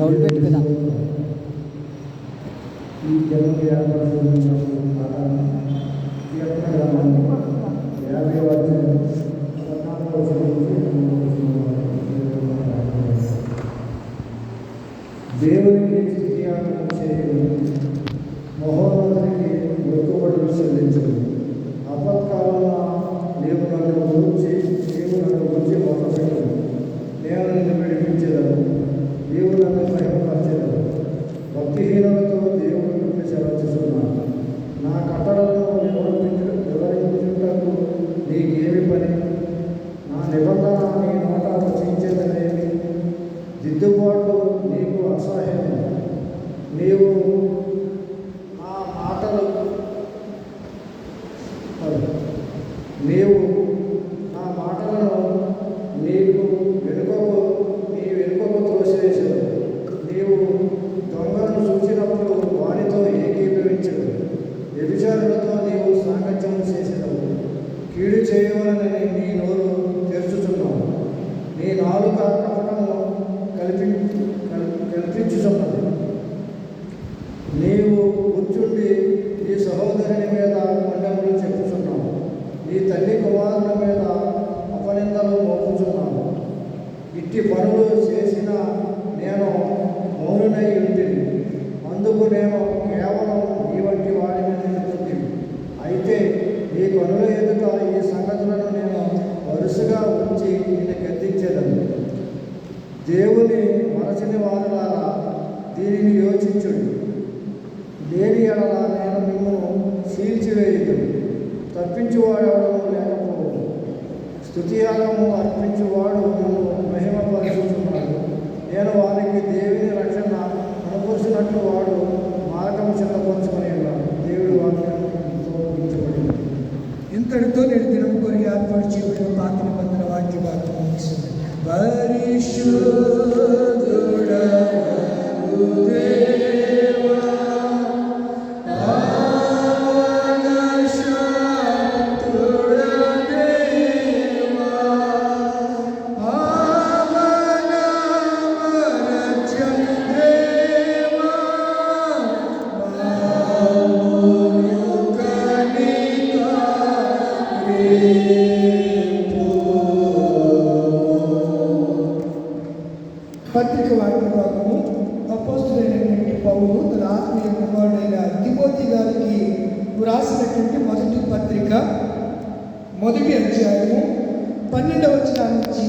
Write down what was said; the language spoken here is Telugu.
ಸೌಲ್ಪೇಟ್ ಕದ ದೇವರಿಗೆ ಸ್ತುತಿಯನ್ನು ಸೇರಿದಂತೆ ಮಹೋನ್ನತರಿಗೆ ಗೊತ್ತುಪಡಿಸಲಿದ್ದಾರೆ దిద్దుబాటు నీకు అసహ్యం నీవు నా మాటలు నీవు నా మాటలను నీకు వెనుకకు నీ వెనుకకు తోసివేసావు నీవు దొంగలను చూసినప్పుడు వారితో ఏకీభవించడు వ్యభిచారులతో నీవు సాంగత్యం చేసినవు కీడు చేయవలనని నీ నోరు ఇట్టి పనులు చేసిన నేను మౌనమై ఉంటుంది అందుకు నేను కేవలం నీ వంటి వాడిని నిలుపుతుంది. అయితే ఈ పనుల ఎదుట ఈ సంగతులను నేను వరుసగా ఉంచి నిన్ను గద్దించేదను. దేవుని మనసుని వారులారా దీనిని యోచించుడు. లేని ఎడల నేను మిమ్మల్ని చీల్చివేయుదు తప్పించువాడెవడము లేకపోవడం స్థుతియాగము అర్పించువాడు నేను వారికి దేవుని రక్షణ అనుకూర్చినట్లు వాడు మార్గం సిద్ధపరుచుకొని ఉన్నాడు. దేవుడి వాక్యాన్ని ఇంతటితో నేను దినం కొరి ఏర్పాటు చేయబడిన పాత్ర నిబంధన వాక్య భాగం ముగిసింది పరిశుద్ధుడవు పత్రిక వాక్య భాగము అపోస్తులైనటువంటి పౌలు తన ఆత్మీయ కుమారుడైన తిమోతి గారికి వ్రాసినటువంటి మొదటి పత్రిక మొదటి అధ్యాయము పన్నెండవ వచనం నుంచి